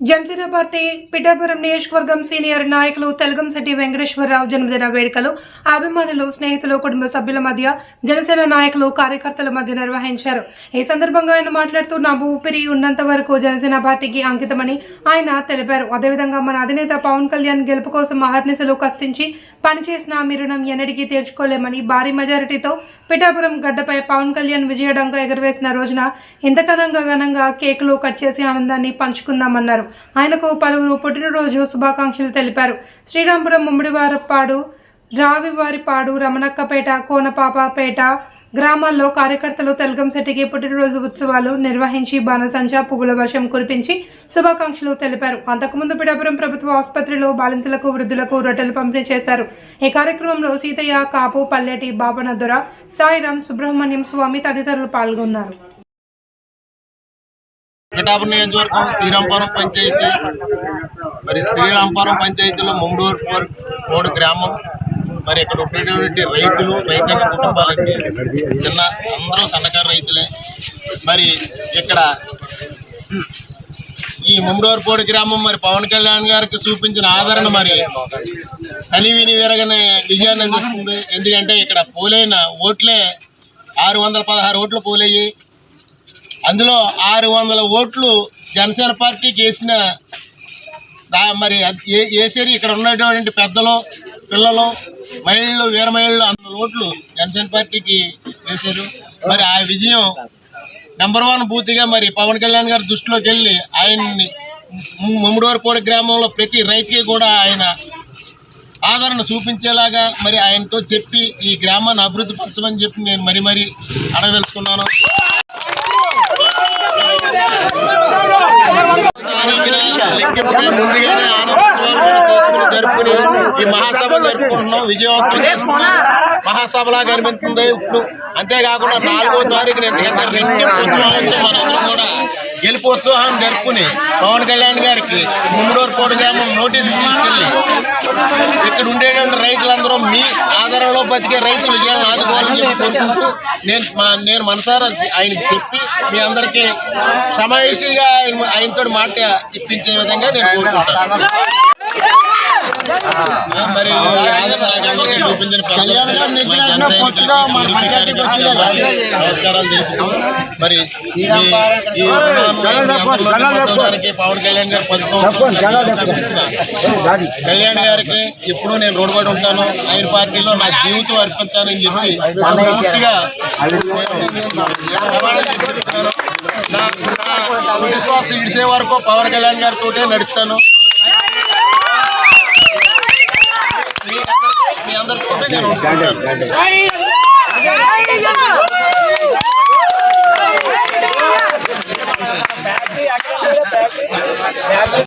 Janasena party Pithapuram నియోజకవర్గం senior నాయకులు తెలగంశెట్టి వెంకటేశ్వరరావు జన్మదిన వేడుకలు అభిమానులు స్నేహితులు కుటుంబ సభ్యుల మధ్య జనసేన నాయకులు కార్యకర్తల మధ్య నిర్వహించారు. ఈ సందర్భంగా ఆయన మాట్లాడుతూ నా ఊపిరి ఉన్నంత వరకు జనసేన పార్టీకి అంకితమని ఆయన తెలిపారు. అదేవిధంగా మన అధినేత పవన్ కళ్యాణ్ గెలుపు కోసం అహర్నిశలు కష్టించి పనిచేసిన మీ రుణం ఎన్నటికీ తీర్చుకోలేమని భారీ మెజారిటీతో పిఠాపురం గడ్డపై పవన్ కళ్యాణ్ విజయడంగా ఎగురవేసిన రోజున ఇంతకనంగా ఘనంగా కేకులు కట్ చేసి ఆనందాన్ని పంచుకుందామన్నారు. ఆయనకు పలువురు పుట్టినరోజు శుభాకాంక్షలు తెలిపారు. శ్రీరాంపురం ముమ్మిడివారపాడు రావివారిపాడు రమణక్కపేట కోనపాపపేట గ్రామాల్లో కార్యకర్తలు తెలగంశెట్టికి పుట్టినరోజు ఉత్సవాలు నిర్వహించి బాణసంచా పువ్వుల వర్షం కురిపించి శుభాకాంక్షలు తెలిపారు. అంతకుముందు పిఠాపురం ప్రభుత్వ ఆసుపత్రిలో బాలింతలకు వృద్ధులకు రొట్టెలు పంపిణీ చేశారు. ఈ కార్యక్రమంలో సీతయ్య కాపు పల్లెటి బాబనదొర సాయిరాం సుబ్రహ్మణ్యం స్వామి తదితరులు పాల్గొన్నారు. పిఠాపురం నియోజకవర్గం శ్రీరాంపురం పంచాయతీ మరి శ్రీరాంపురం పంచాయతీలో ముండూరు మూడు గ్రామం మరి ఇక్కడ ఉండేటువంటి రైతులు రైతాంగ కుటుంబాలకి చిన్న అందరూ సన్నకారు రైతులే. మరి ఇక్కడ ఈ ముమ్మడోర్పోడి గ్రామం మరి పవన్ కళ్యాణ్ గారికి చూపించిన ఆదరణ మరి కనివిని విరగనే విజయాన్ని అందిస్తుంది. ఎందుకంటే ఇక్కడ పోలైన ఓట్లే ఆరు వందల పదహారు ఓట్లు పోలయ్యి అందులో ఆరు వందల ఓట్లు జనసేన పార్టీకి వేసిన మరి ఏ- వేసేది ఇక్కడ ఉన్నటువంటి పెద్దలు పిల్లలు మహిళలు వీర మహిళలు వందల ఓట్లు జనసేన పార్టీకి వేశారు. మరి ఆ విజయం నెంబర్ వన్ బూత్గా మరి పవన్ కళ్యాణ్ గారి దృష్టిలోకి వెళ్ళి ఆయన్ని ముమ్మడివారిపూడి గ్రామంలో ప్రతి రైతుకి కూడా ఆయన ఆదరణ చూపించేలాగా మరి ఆయనతో చెప్పి ఈ గ్రామాన్ని అభివృద్ధి పరచమని చెప్పి నేను మరి మరి అడగదలుచుకున్నాను. తారీఖున లెక్కింపుపై ముందుగానే ఆనందోత్సవాలు జరుపుకుని ఈ మహాసభ జరుపుకుంటున్నాం విజయవంతం చేసుకున్నాం మహాసభలాగా అనిపిస్తుంది ఇప్పుడు. అంతేకాకుండా నాలుగో తారీఖున ఎందుకంటే రెట్టింపు ఉత్సవాలతో మనందరం కూడా గెలుపు ఉత్సవం జరుపుకుని పవన్ కళ్యాణ్ గారికి ముమ్మడూరు కోటి గ్రామం నోటీసులు తీసుకెళ్ళి ఇక్కడ ఉండేటువంటి రైతులందరూ మీ ఆధారంలో బతికే రైతులు విజయాలను ఆదుకోవాలని చెప్పి కోరుకుంటూ నేను నేను మనసారా ఆయనకి చెప్పి మీ అందరికీ సమావేశంగా ఆయన ఆయనతో మాట ఇప్పించే విధంగా నేను కోరుకుంటాను మరి చూపించిన నమస్కారాలు మరి పవన్ కళ్యాణ్ గారు కళ్యాణ్ గారికి ఎప్పుడూ నేను రుణపడి ఉంటాను. ఆయన పార్టీలో నా జీవితం అర్పిస్తానని చెప్పి నా విశ్వాసం ఇడిసే వరకు పవన్ కళ్యాణ్ గారితో నడుస్తాను. మీ అందరితో నేను ఉంటాను